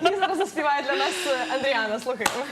І зараз заспіває для нас е, Андріана. Слухаємо.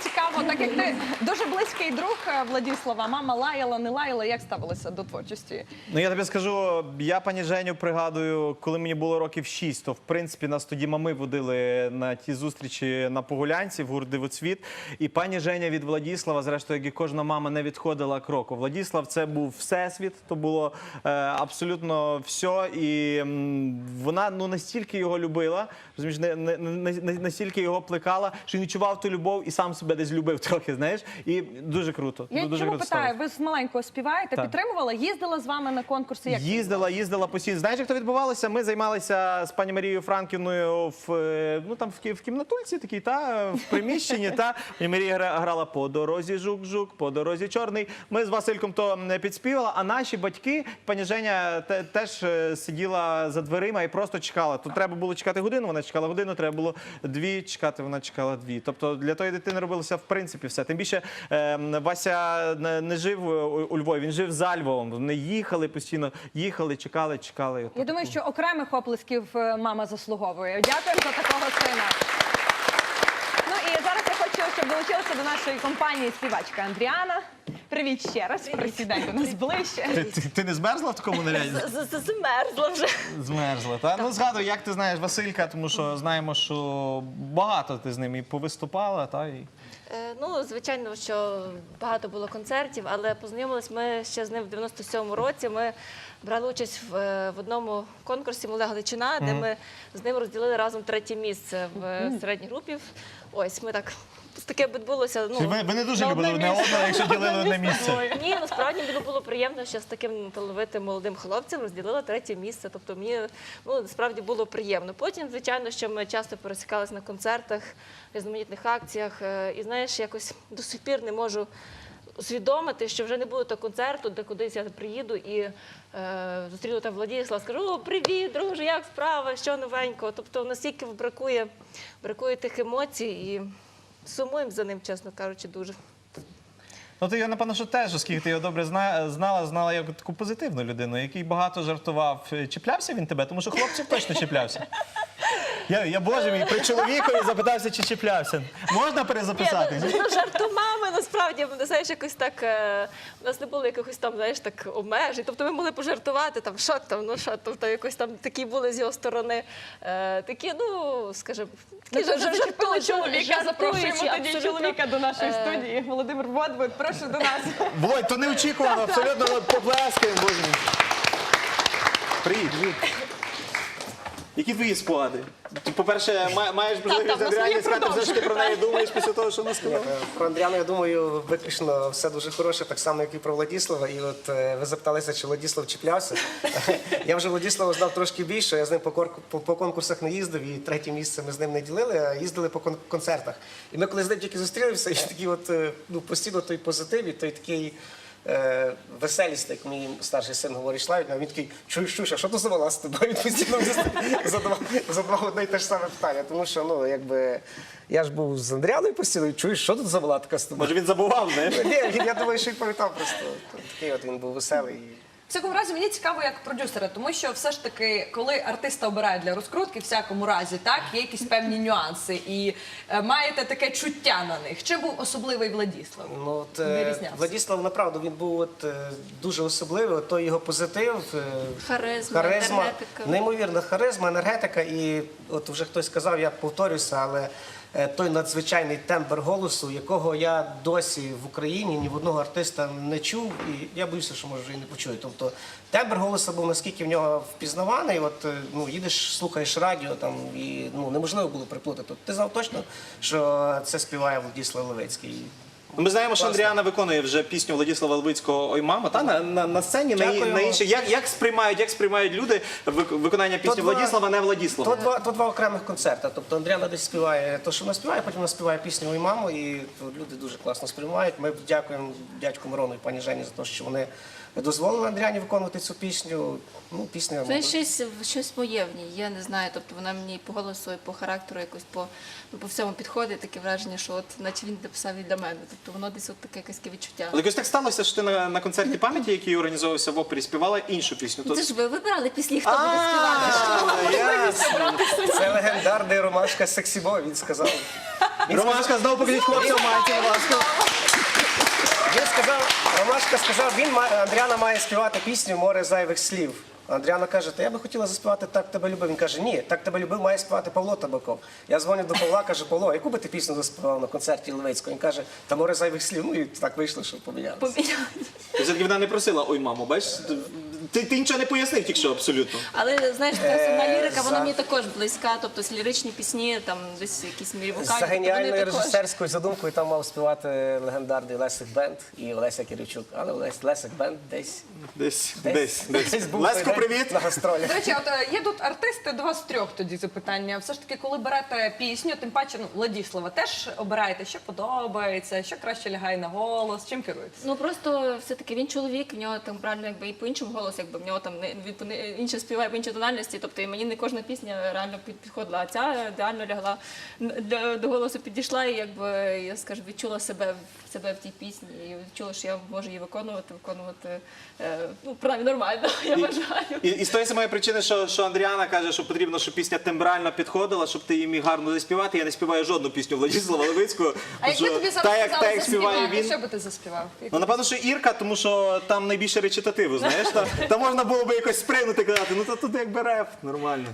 цікаво, так як ти дуже близький друг е, Владіслава, мама лаяла, не лаяла. Як ставилися до творчості? Ну я тобі скажу, я пані Женю пригадую, коли мені було років шість. то в принципі нас тоді мами водили на ті зустрічі на Погулянці в гурт Дивоцвіт. І пані Женя від Владіслава, зрештою, як і кожна мама не відходила кроку. Владіслав це був всесвіт, то було е, абсолютно все. І м, вона ну настільки його любила, розумієш, не, не, не, настільки його плекала, що він відчував ту любов і сам себе десь любив трохи, знаєш. І дуже круто. Я дуже чому круто питаю? Ви з маленького співаєте, Так. підтримувала, їздила з вами на конкурси? Як Їздила, їздила постійно. Знаєш, як то відбувалося? Ми займалися з пані Марією Франківною в е, ну там в, в кімнатульці, такій, та в приміщенні. Та пані Марія грала по дорозі жук-жук, по дорозі чорний. Ми з Васильком то не підспівали. А наші батьки, пані Женя, те- теж е, сиділа за дверима і просто чекала. Тут треба було чекати годину. Вона чекала годину, треба було дві чекати. Вона чекала дві. Тобто для тої дитини робилося в принципі все. Тим більше е, Вася не, жив у, у Львові, він жив за Львовом. Вони їхали постійно, їхали, чекали, чекали. Я думаю, що окремих оплесків е, мама заслуговує. Дякуємо за такого сина. Ну і зараз я хочу, щоб долучилася до нашої компанії співачка Андріана. Привіт ще раз. Присідай до нас ближче. Ти, ти, ти не змерзла в такому наряді? Змерзла вже. Змерзла. Та ну згадуй, як ти знаєш Василька, тому що знаємо, що багато ти з ним і повиступала, та і Е, Ну, звичайно, що багато було концертів, але познайомились ми ще з ним в 97-му році. Ми брали участь в, е, в одному конкурсі Муле Галичина, де ми з ним розділили разом третє місце в е, середній групі. Ось ми так таке відбулося. Ну, ви, ви не дуже на любили одне одне місце. одного, якщо ділили одне місце. Ні, насправді мені було приємно, що з таким талановитим молодим хлопцем розділила третє місце. Тобто мені ну, насправді було приємно. Потім, звичайно, що ми часто пересікалися на концертах, різноманітних акціях. е, І знаєш, якось до сих пір не можу усвідомити, що вже не буде того концерту, де кудись я приїду і е, зустріну там Владіслава, скажу: О, привіт, друже, як справа, що новенького. Тобто настільки бракує, бракує тих емоцій і сумуємо за ним, чесно кажучи, дуже. Ну ти я напевно, що теж, оскільки ти його добре зна, знала, знала як таку позитивну людину, який багато жартував. Чіплявся він тебе, тому що хлопчик точно чіплявся. Я, я боже мій, при чоловікові запитався, чи чіплявся. Можна перезаписати? Ні, ну, ну, жартомами насправді ну, знаєш, якось так. Е, у нас не було якихось там, знаєш, так обмежень. Тобто ми могли пожартувати там, що там, ну що, тобто якось там такі були з його сторони. Е, такі, ну скажімо, Ми такі жар- жартуючі, чоловіка. Запрошуємо жартуючі, тоді абсолютно. чоловіка до нашої Е, студії. Володимир Водвик, прошу до нас. Володь, то неочікувано, абсолютно поплескаємо, боже мій. Привіт. Які твої спогади? Ти, по-перше, ма- маєш можливість так, Андріані сказати все, що ти про неї думаєш після того, що вона сказала. Е, Про Андріану, я думаю, виключно все дуже хороше, так само, як і про Владіслава. І от е, ви запиталися, чи Владіслав чіплявся. Я вже Владіслава знав трошки більше. Я з ним по, кор- по, по конкурсах не їздив, і третє місце ми з ним не ділили, а їздили по кон- концертах. І ми коли з ним тільки зустрілися, і такий от е, ну, постійно той позитив, і той такий. Е, веселість, як мій старший син говорить Славік, а він такий, чуєш, чуєш, а що то за волос з тобою? Він постійно задавав, одне і те ж саме питання. Тому що, ну, якби я ж був з Андріаною постійно, і чуєш, що тут за була така з тобою? Може він забував, не? Ні, я думаю, що й пам'ятав просто. Такий от він був веселий. В всякому разі, мені цікаво як продюсера, тому що все ж таки, коли артиста обирають для розкрутки, в всякому разі, так є якісь певні нюанси, і е, маєте таке чуття на них. Чи був особливий Владіслав? Ну, от, Не е, різнявся. Владіслав, направду, він був от, е, дуже особливий. От той його позитив, е, Харизма, харизма, енергетика. неймовірна харизма, енергетика. І от вже хтось сказав, я повторюся, але той надзвичайний тембр голосу, якого я досі в Україні ні в одного артиста не чув, і я боюся, що може і не почую. Тобто тембр голосу був наскільки в нього впізнаваний. От е, ну їдеш, слухаєш радіо там і ну неможливо було приплутати. Тобто, ти знав точно, що це співає Владіслав Левицький. Ми знаємо, що Класно. Андріана виконує вже пісню Владислава Левицького Ой, мама. Та на, на, на сцені на, Дякую. на інші. Як, як сприймають, як сприймають люди вик- виконання пісні два- Владіслава, не То Владіслава? два, то два окремих концерти. Тобто Андріана десь співає те, що вона співає, потім вона співає пісню «Ой, мамо, і то люди дуже класно сприймають. Ми дякуємо дядьку Мирону і пані Жені за те, що вони дозволили Андріані виконувати цю пісню. Ну, пісня Це щось, щось моє в ній, я не знаю. Тобто вона мені по голосу, і по характеру якось по, ну, по всьому підходить. Таке враження, що от наче він написав і для мене. Тобто воно десь от таке якесь відчуття. Але якось так сталося, що ти на, на концерті пам'яті, який організовувався в опері, співала іншу пісню. Це ж ви вибирали пісні, хто буде співати. Це легендарний ромашка Сексібой, він сказав. Ромашка, знову покажіть хлопця в майці, будь ласка. Він сказав, Ромашка сказав, він Андріана має співати пісню Море зайвих слів. Андріана каже, та я би хотіла заспівати так тебе любив. Він каже, ні, так тебе любив, має співати Павло Табаков. Я дзвоню до Павла, каже, Павло, яку би ти пісню заспівав на концерті Левицького? Він каже, та море зайвих слів. Ну і так вийшло, що помінялися. Помінялися. Все-таки вона не просила ой, мамо, бачиш, ти, ти нічого не пояснив тільки що абсолютно. Але знаєш, персональна Е, лірика, вона мені також близька, тобто ліричні пісні, там десь якісь мірі вокальні. За тобто вони геніальною також. режисерською задумкою там мав співати легендарний Лесик Бенд і Олеся Киричук. Але Олесь- Лесик Бенд десь Десь, десь, десь. був Леску, той день привіт. на гастролі. До речі, от е, є тут артисти до вас трьох тоді запитання. Все ж таки, коли берете пісню, тим паче ну, Владіслава, теж обираєте, що подобається, що краще лягає на голос, чим керуєтесь? Ну просто все-таки він чоловік, в нього там правильно якби і по іншому голос, якби в нього там не він інше співає в іншій тональності. Тобто і мені не кожна пісня реально підходила, а ця ідеально лягла до, голосу підійшла, і якби я скажу, відчула себе себе в тій пісні, і відчула, що я можу її виконувати, виконувати е, ну принаймні нормально, я вважаю. І, і з тої самої причини, що, що Андріана каже, що потрібно, щоб пісня тембрально підходила, щоб ти її міг гарно заспівати. Я не співаю жодну пісню Владислава Левицького. А якби тобі зараз та, сказали та, як співає заспівати, він. що би ти заспівав? Ну, напевно, що Ірка, тому що там найбільше речитативу, знаєш. Там, там можна було би якось спригнути і казати, ну то тут якби реп, нормально.